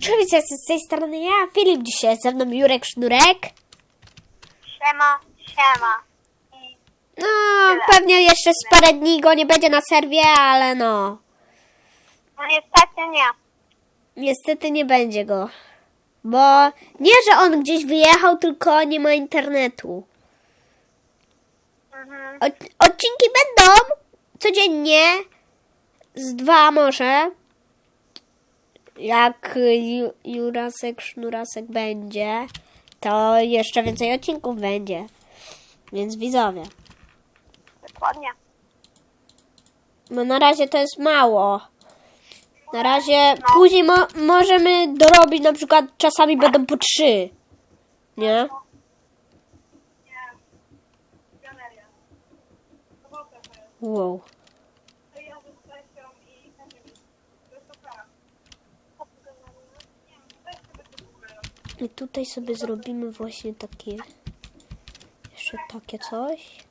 Cześć, z tej strony ja, Filip, dzisiaj jest ze mną Jurek Sznurek. Siema, siema. No, pewnie jeszcze z parę dni go nie będzie na serwie, ale no, no niestety nie. niestety nie będzie go. Bo nie, że on gdzieś wyjechał, tylko nie ma internetu. Mhm. Od- odcinki będą codziennie, z dwa może. Jak Ju- Jurasek, Sznurasek będzie, to jeszcze więcej odcinków będzie. Więc widzowie. Dokładnie. No na razie to jest mało. Na razie później mo- możemy dorobić, na przykład czasami będą po trzy. Nie? Wow. I tutaj sobie zrobimy właśnie takie, jeszcze takie coś.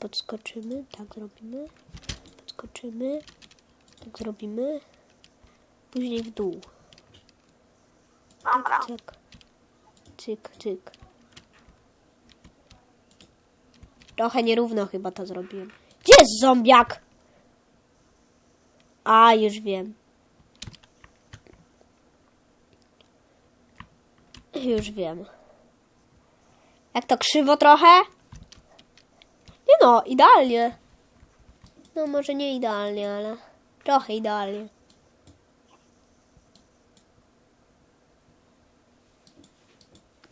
Podskoczymy, tak zrobimy. Podskoczymy, tak zrobimy. Później w dół. Dobra. Cyk, cyk, cyk. Trochę nierówno chyba to zrobiłem. Gdzie jest zombiak? A, już wiem. Już wiem. Jak to krzywo trochę? Nie no, idealnie. No może nie idealnie, ale trochę idealnie.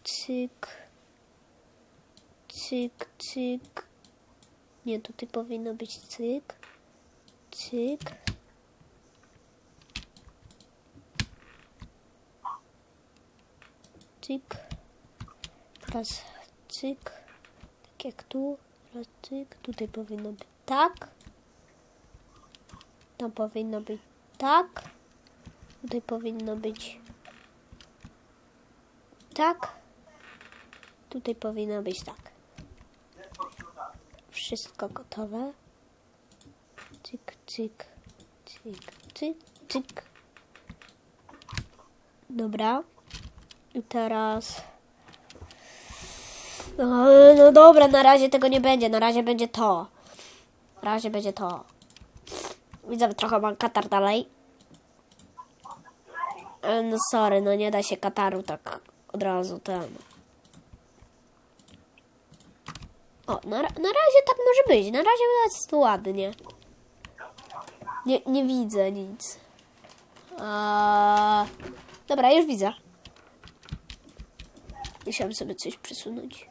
Cyk. Cyk, cyk. Nie, tutaj powinno być cyk. Cyk. Cyk. Teraz cyk. Tak jak tu. Teraz cyk. Tutaj powinno być tak. To powinno być tak. Tutaj powinno być tak. Tutaj powinno być tak. Wszystko gotowe. Cyk, cyk, cyk, cyk, cyk. Dobra. I teraz. No, no dobra, na razie tego nie będzie. Na razie będzie to. Na razie będzie to. Widzę, trochę mam katar dalej. Ale no sorry, no nie da się kataru tak od razu ten. O, na, na razie tak może być. Na razie jest ładnie. Nie, nie widzę nic. A... Dobra, już widzę. Musiałem sobie coś przesunąć.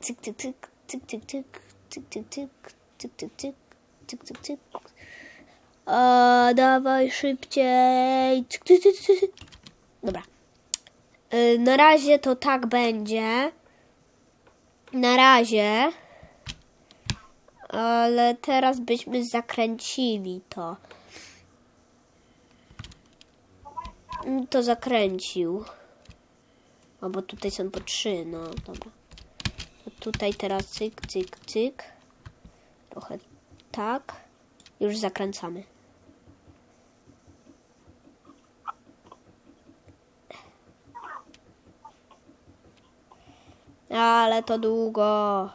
Cyk, cyk, cyk, cyk, cyk, cyk, cyk, cyk, cyk, cyk, cyk, cyk, cyk, cyk, cyk. A, dawaj szybciej. Cyk, cyk, cyk, cyk. Dobra. Y, Na razie to tak będzie. Na razie. Ale teraz byśmy zakręcili to. To zakręcił. O, bo tutaj są po trzy, no dobra. To tutaj teraz cyk, cyk, cyk. Trochę tak. Już zakręcamy. Ale to długo.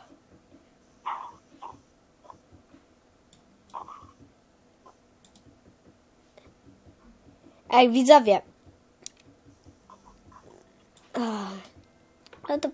Ej, widzowie. Ach, Ale to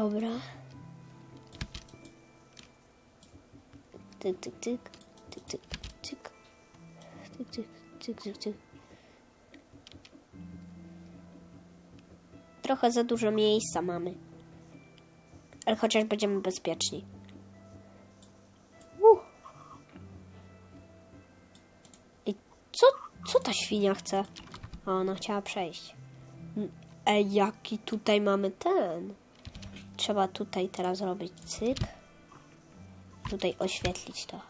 Dobra. Tyk, tyk, tyk. Tyk, tyk, tyk. Tyk, tyk, tyk, tyk, tyk. Trochę za dużo miejsca mamy. Ale chociaż będziemy bezpieczni. Uh. I co, co ta świnia chce? A ona chciała przejść. Ej, jaki tutaj mamy ten? Trzeba tutaj teraz zrobić cyk. Tutaj oświetlić to.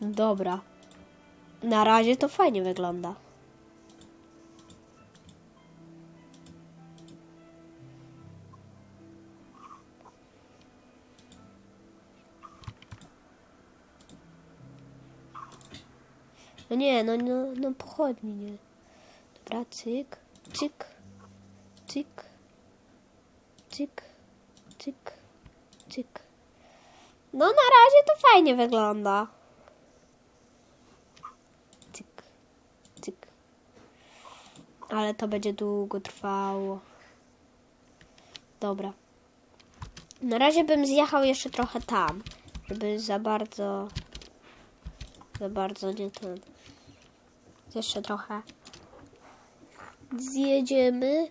Dobra. Na razie to fajnie wygląda. No nie, no, no, no pochodni nie. Dobra, cyk, cyk, cyk, cyk, cyk, cyk. No na razie to fajnie wygląda. Cyk, cyk. Ale to będzie długo trwało. Dobra. Na razie bym zjechał jeszcze trochę tam, żeby za bardzo za bardzo nie ten. Jeszcze trochę. Zjedziemy.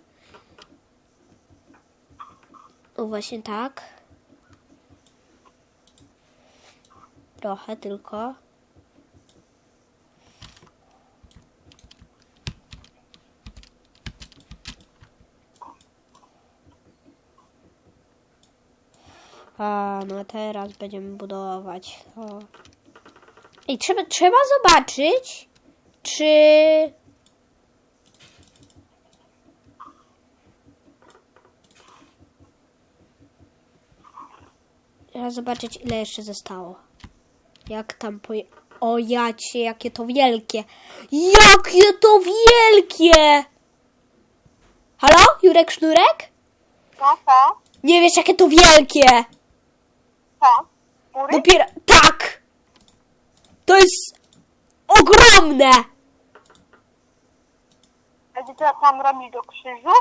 O, właśnie tak. Trochę tylko. A, no teraz będziemy budować to. Ej, trzeba, trzeba zobaczyć, czy... Trzeba zobaczyć, ile jeszcze zostało. Jak tam poje... O jacie, jakie to wielkie! Jakie to wielkie! Halo? Jurek Sznurek? No co? Nie wiesz, jakie to wielkie! Co? Mury? Dopiero... Tak! To jest ogromne! A ty co tam robisz do krzyżu?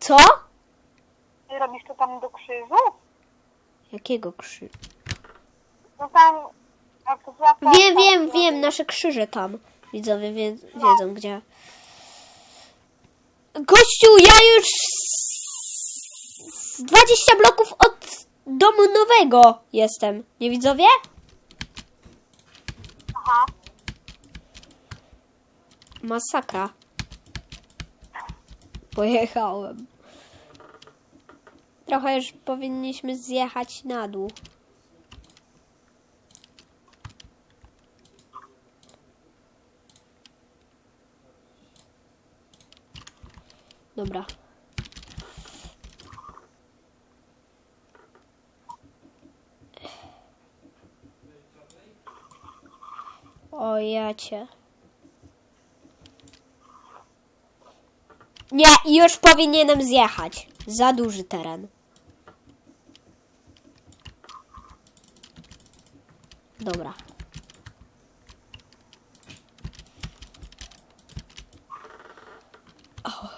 Co? Ty robisz to tam do krzyżu? Jakiego krzyż? No tam... Jak to Wiem, tam wiem, robisz. wiem, nasze krzyże tam. Widzowie wie, wiedzą gdzie. Gościu, ja już z 20 bloków od domu nowego jestem. Nie widzowie? Aha. Masakra. Pojechałem. Trochę już powinniśmy zjechać na dół. Dobra. O. Nie, już powinienem zjechać. Za duży teren. Dobra. O.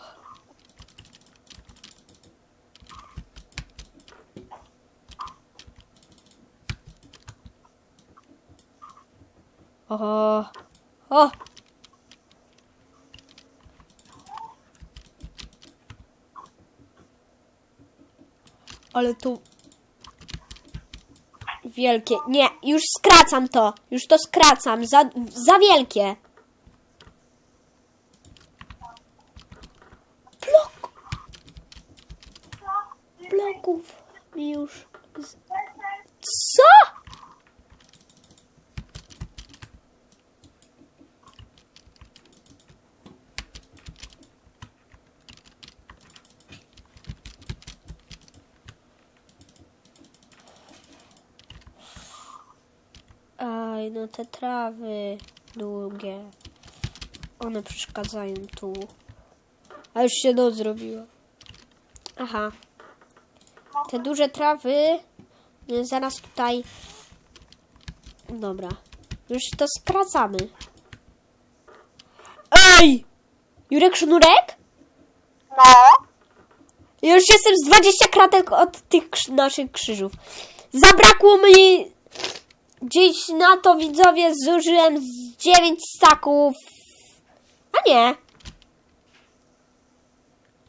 O. O. Ale tu... Wielkie. Nie, już skracam to. Już to skracam. Za, za wielkie. Blok. Bloków już... Co? Aj, no te trawy długie. One przeszkadzają tu. A już się noc zrobiła. Aha. Te duże trawy y, zaraz tutaj. Dobra. Już to skracamy. Ej! Jurek Sznurek? No. Ja Już jestem z 20 kratek od tych naszych krzyżów. Zabrakło mi Dziś na to widzowie zużyłem z 9 staków. A nie.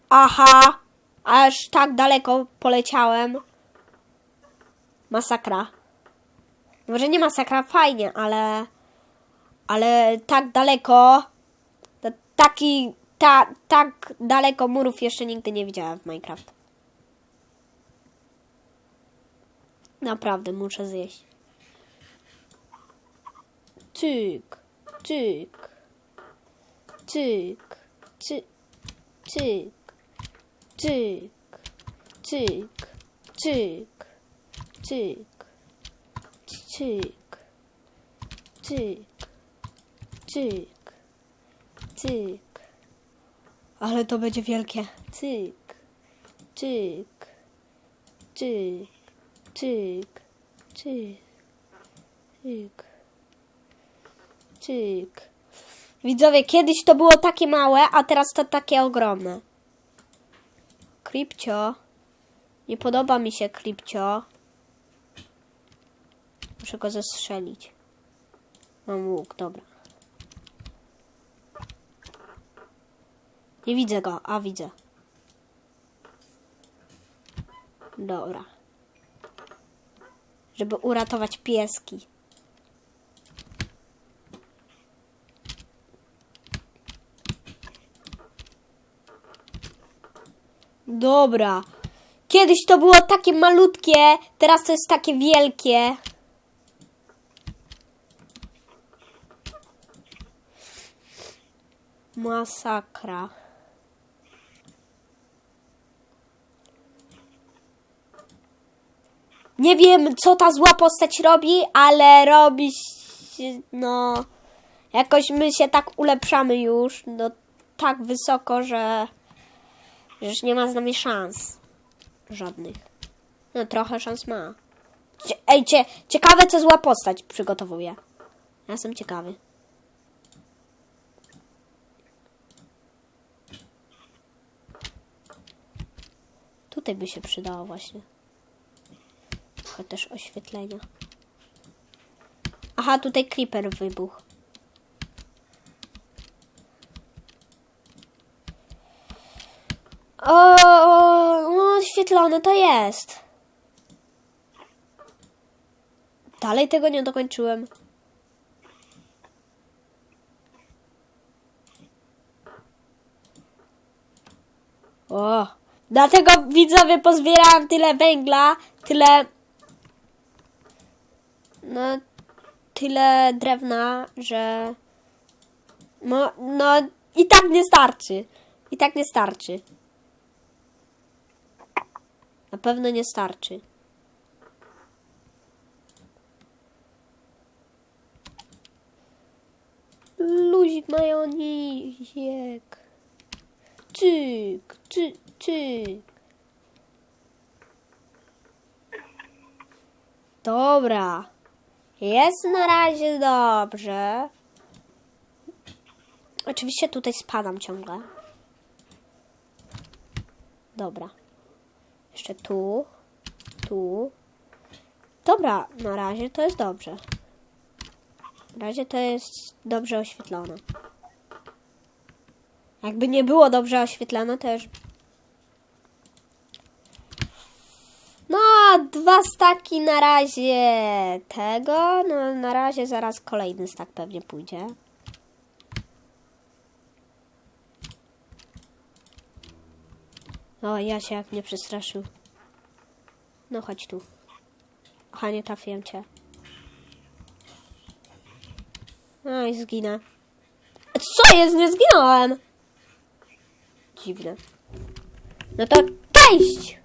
Aha, aż tak daleko poleciałem. Masakra. Może nie masakra, fajnie, ale. Ale tak daleko. Taki. Ta, tak daleko murów jeszcze nigdy nie widziałem w Minecraft. Naprawdę muszę zjeść. Cyk, cyk, cyk, cyk, cyk, cyk, cyk, cyk, cyk, cyk, cyk, cyk, cyk. Ale to będzie wielkie. Cyk, cyk, cyk, cyk, cyk, cyk, cyk. Widzowie, kiedyś to było takie małe, a teraz to takie ogromne. Kripcio. Nie podoba mi się Kripcio. Muszę go zestrzelić. Mam łuk, dobra. Nie widzę go, a widzę. Dobra. Żeby uratować pieski. Dobra. Kiedyś to było takie malutkie, teraz to jest takie wielkie. Masakra. Nie wiem, co ta zła postać robi, ale robi się, no... Jakoś my się tak ulepszamy już, no tak wysoko, że... że nie ma z nami szans. Żadnych. No trochę szans ma. Cie, ej, cie, ciekawe, co zła postać przygotowuje. Ja jestem ciekawy. Tutaj by się przydało właśnie. Trochę też oświetlenia. Aha, tutaj creeper wybuchł. O, no oświetlone to jest. Dalej tego nie dokończyłem. O, dlatego widzowie pozbierałam tyle węgla, tyle. No, tyle drewna, że. No, no i tak nie starczy. I tak nie starczy. Na pewno nie starczy. Luzik majonizek. Cyk, cyk, cyk. Dobra. Jest na razie dobrze. Oczywiście tutaj spadam ciągle. Dobra. Jeszcze tu. Tu. Dobra, na razie to jest dobrze. Na razie to jest dobrze oświetlone. Jakby nie było dobrze oświetlone, to. No, dwa staki na razie tego. No, na razie zaraz kolejny stak pewnie pójdzie. O, ja się jak mnie przestraszył. No chodź tu. Aha, nie trafiłem cię. No i zginę. Co jest? Nie zginąłem! Dziwne. No to cześć!